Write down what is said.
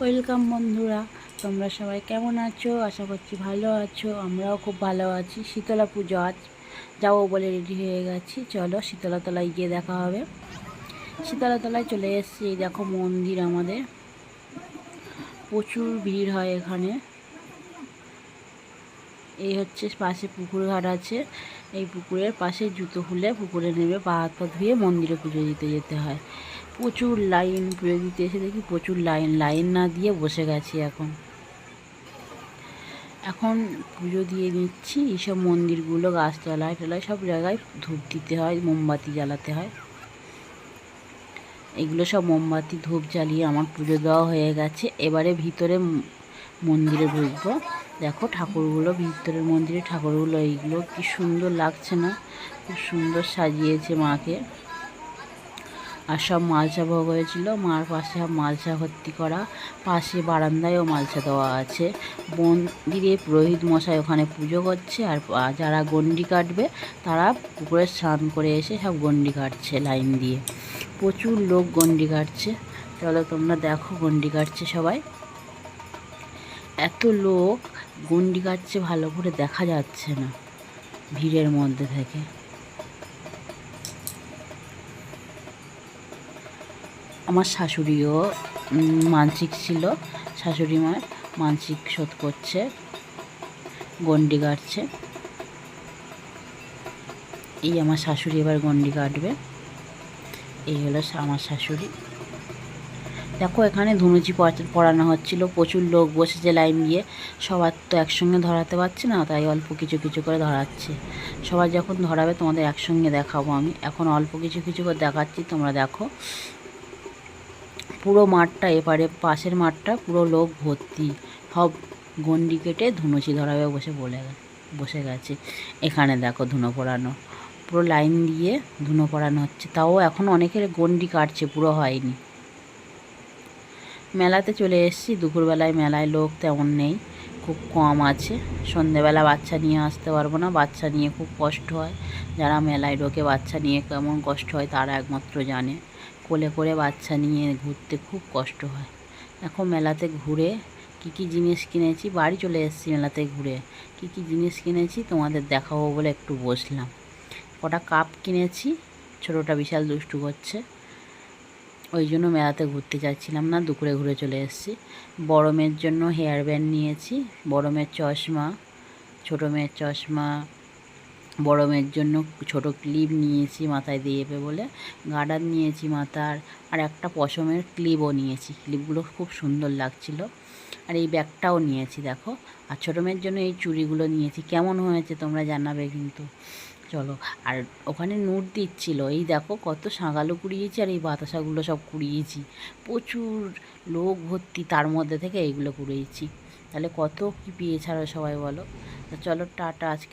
Welcome বন্ধুরা, তোমরা সবাই কেমন আছো? আশা করছি ভালো আছো, আমরাও খুব ভালো আছি। শীতলা পুজো আজ যাব বলে রেডি হয়ে গেছি। চলো শীতলা তলায় গিয়ে দেখা হবে। শীতলা তলায় চলে এসেছি, এই দেখো মন্দির আমাদের। প্রচুর ভিড় হয় এখানে। এই হচ্ছে পাশে পুকুর ঘাট আছে। এই পুকুরের পাশে জুতো খুলে পুকুরে নেমে পা হাত পা ধুয়ে মন্দিরে পুজো দিতে যেতে হয়। প্রচুর লাইন পুজো দিতে এসে দেখি প্রচুর লাইন লাইন না দিয়ে বসে গেছি এখন। এখন পুজো দিয়ে নিচ্ছি, এইসব মন্দিরগুলো গাছতলায় টলায় সব জায়গায় ধূপ দিতে হয়, মোমবাতি জ্বালাতে হয়। এগুলো সব মোমবাতি, ধূপ জ্বালিয়ে আমার পুজো দেওয়া হয়ে গেছে। এবারে ভিতরে মন্দিরে ঢুকবো। দেখো ঠাকুরগুলো, ভিতরের মন্দিরে ঠাকুরগুলো, এইগুলো কি সুন্দর লাগছে না? খুব সুন্দর সাজিয়েছে মাকে। আর সব মালসা ভোগ হয়েছিল। মার পাশে মালসা ভর্তি করা। পাশে বারান্দায়ও মালসা দেওয়া আছে। মন্দিরে পুরোহিত মশাই ওখানে পুজো করছে আর যারা গন্ডি কাটবে তারা পুকুরে স্নান করে এসে সব গন্ডি কাটছে লাইন দিয়ে। প্রচুর লোক গন্ডি কাটছে। চলো তোমরা দেখো গন্ডি কাটছে সবাই। এত লোক গন্ডি কাটছে ভালো করে দেখা যাচ্ছে না ভিড়ের মধ্যে থেকে। আমার শাশুড়িও মানসিক ছিল। শাশুড়ি মায়ের মানসিক শোধ করছে গন্ডি কাটছে এই আমার শাশুড়ি এবার গন্ডি কাটবে এই হলো আমার শাশুড়ি। দেখো, এখানে ধুনুচি পড়া- পড়ানো হচ্ছিল। প্রচুর লোক বসেছে লাইন দিয়ে। সবার তো একসঙ্গে ধরাতে পারছে না, তাই অল্প কিছু কিছু করে ধরাচ্ছে। সবার যখন ধরাবে তোমাদের একসঙ্গে দেখাবো আমি। এখন অল্প কিছু কিছু করে দেখাচ্ছি, তোমরা দেখো। পুরো মাঠটা, এপারে পাশের মাঠটা পুরো লোক ভর্তি। সব গন্ডি কেটে ধুনুচি ধরাবে বসে বলে বসে গেছে। এখানে দেখো ধুনো পড়ানো পুরো লাইন দিয়ে ধুনো পড়ানো হচ্ছে। তাও এখন অনেকের গন্ডি কাটছে, পুরো হয়নি। মেলাতে চলে এসেছি। দুপুরবেলায় মেলায় লোক তেমন নেই। খুব কম আছে। সন্ধেবেলা বাচ্চা নিয়ে আসতে পারব না। বাচ্চা নিয়ে খুব কষ্ট হয়। যারা মেলায় ঢোকে বাচ্চা নিয়ে কেমন কষ্ট হয় তারা একমাত্র জানে। কোলে করে বাচ্চা নিয়ে ঘুরতে খুব কষ্ট হয়। এখন মেলাতে ঘুরে কী কী জিনিস কিনেছি, বাড়ি চলে এসেছি মেলাতে ঘুরে। কী কী জিনিস কিনেছি তোমাদের দেখাবো বলে একটু বসলাম। কটা কাপ কিনেছি, ছোটোটা বিশাল দুষ্টু করছে। ওই জন্য মেলাতে ঘুরতে যাচ্ছিলাম না, দুপুরে ঘুরে চলে এসেছি। বড় মেয়ের জন্য হেয়ার ব্যান্ড নিয়েছি, বড় মেয়ের চশমা, ছোটো মেয়ের চশমা বড় মেয়ের জন্য ছোট ক্লিপ নিয়েছি মাথায় দিয়ে যাবে বলে। গার্ডার নিয়েছি মাথার, আর একটা পশমের ক্লিপও নিয়েছি। ক্লিপগুলো খুব সুন্দর লাগছিল। আর এই ব্যাগটাও নিয়েছি, দেখো। আর ছোটো মেয়ের জন্য এই চুড়িগুলো নিয়েছি। কেমন হয়েছে তোমরা জানাবে কিন্তু। চলো, আর ওখানে নোট দিচ্ছিল, এই দেখো কত সাঁগালো কুড়িয়েছি আর এই বাতাসাগুলো সব কুড়িয়েছি। প্রচুর লোক ভর্তি তার মধ্যে থেকে এইগুলো কুড়িয়েছি। তাহলে কত কী পেয়েছে সবাই বলো। তো চলো, টাটা আজকে।